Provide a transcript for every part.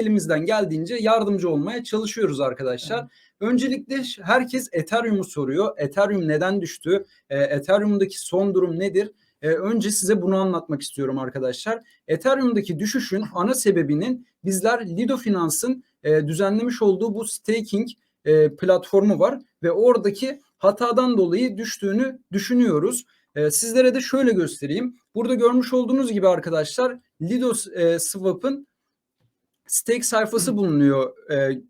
elimizden geldiğince yardımcı olmaya çalışıyoruz arkadaşlar. Öncelikle ş- herkes Ethereum'u soruyor. Ethereum neden düştü? E, Ethereum'daki son durum nedir? E, önce size bunu anlatmak istiyorum arkadaşlar. Ethereum'daki düşüşün ana sebebinin bizler Lido Finans'ın e, düzenlemiş olduğu bu staking e, platformu var ve oradaki hatadan dolayı düştüğünü düşünüyoruz. E, sizlere de şöyle göstereyim. Burada görmüş olduğunuz gibi arkadaşlar Lido e, Swap'ın stake sayfası bulunuyor e,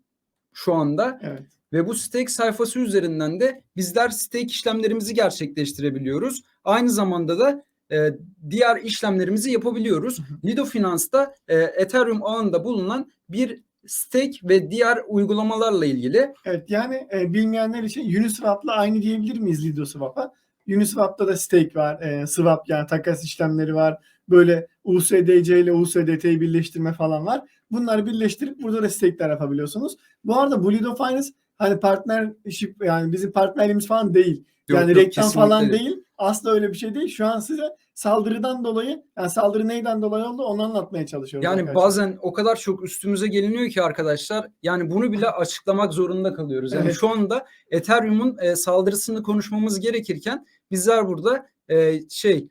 şu anda Evet. ve bu stake sayfası üzerinden de bizler stake işlemlerimizi gerçekleştirebiliyoruz. Aynı zamanda da e, diğer işlemlerimizi yapabiliyoruz. Lido Finans'ta e, Ethereum ağında bulunan bir stake ve diğer uygulamalarla ilgili Evet yani e, bilmeyenler için Uniswap'la aynı diyebilir miyiz Lido Swap'a? Uniswap'ta da stake var, e, swap yani takas işlemleri var. Böyle USDC ile USDT'yi birleştirme falan var. Bunları birleştirip burada da stake'ler yapabiliyorsunuz. Bu arada Lido Finance hani partnership yani bizim partnerliğimiz falan değil. Yok, yani yok, reklam kesinlikle falan değil. Asla öyle bir şey değil. Şu an size saldırıdan dolayı yani saldırı neyden dolayı oldu onu anlatmaya çalışıyoruz. Yani arkadaşlar. bazen o kadar çok üstümüze geliniyor ki arkadaşlar yani bunu bile açıklamak zorunda kalıyoruz. Yani Evet. şu anda Ethereum'un e, saldırısını konuşmamız gerekirken bizler burada e, şey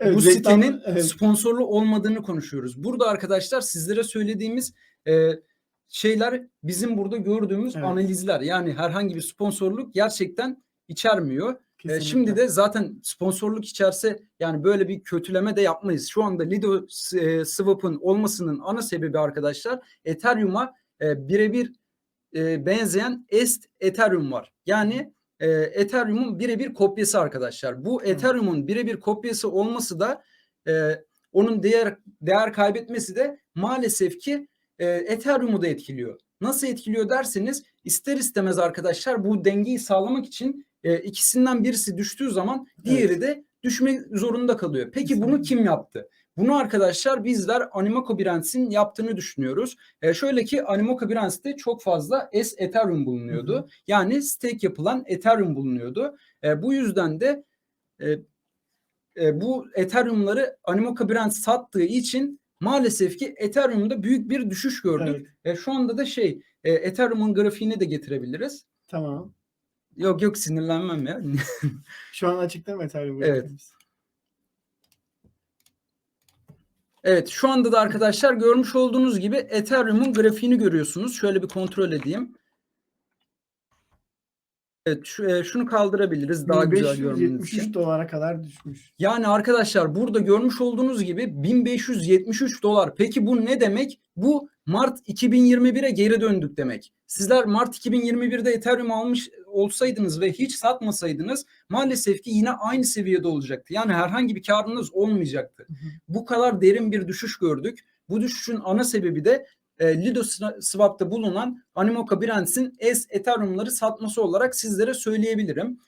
Evet, bu sitenin evet. sponsorlu olmadığını konuşuyoruz. Burada arkadaşlar sizlere söylediğimiz e, şeyler bizim burada gördüğümüz Evet. analizler. Yani herhangi bir sponsorluk gerçekten içermiyor. E, şimdi de zaten sponsorluk içerse yani böyle bir kötüleme de yapmayız. Şu anda Lido e, Swap'ın olmasının ana sebebi arkadaşlar Ethereum'a e, birebir e, benzeyen Est Ethereum var. Yani e, Ethereum'un birebir kopyası arkadaşlar. Bu Ethereum'un birebir kopyası olması da e, onun değer değer kaybetmesi de maalesef ki e, Ethereum'u da etkiliyor. Nasıl etkiliyor derseniz ister istemez arkadaşlar bu dengeyi sağlamak için e, ikisinden birisi düştüğü zaman diğeri de düşmek zorunda kalıyor. Peki bunu kim yaptı? Bunu arkadaşlar bizler Animoca Brands'in yaptığını düşünüyoruz. E, şöyle ki Animoca Brands'te çok fazla S Ethereum bulunuyordu. Hı hı. Yani stake yapılan Ethereum bulunuyordu. E, bu yüzden de e, e, bu Ethereum'ları Animoca Brands sattığı için maalesef ki Ethereum'da büyük bir düşüş gördük. Evet, E, şu anda da şey e, Ethereum'un grafiğini de getirebiliriz. tamam. Yok yok sinirlenmem ya. Şu an açıkta mı Ethereum? Evet. Evet şu anda da arkadaşlar görmüş olduğunuz gibi Ethereum'un grafiğini görüyorsunuz. Şöyle bir kontrol edeyim. Evet şu, e, şunu kaldırabiliriz daha güzel için. 1573 dolara kadar düşmüş. Yani arkadaşlar burada görmüş olduğunuz gibi 1573 dolar. Peki bu ne demek? Bu Mart 2021'e geri döndük demek. Sizler Mart 2021'de Ethereum almış olsaydınız ve hiç satmasaydınız maalesef ki yine aynı seviyede olacaktı. Yani herhangi bir karınız olmayacaktı. Bu kadar derin bir düşüş gördük. Bu düşüşün ana sebebi de e, Lido Swa- Swap'ta bulunan Animoca Brands'in S Ethereum'ları satması olarak sizlere söyleyebilirim.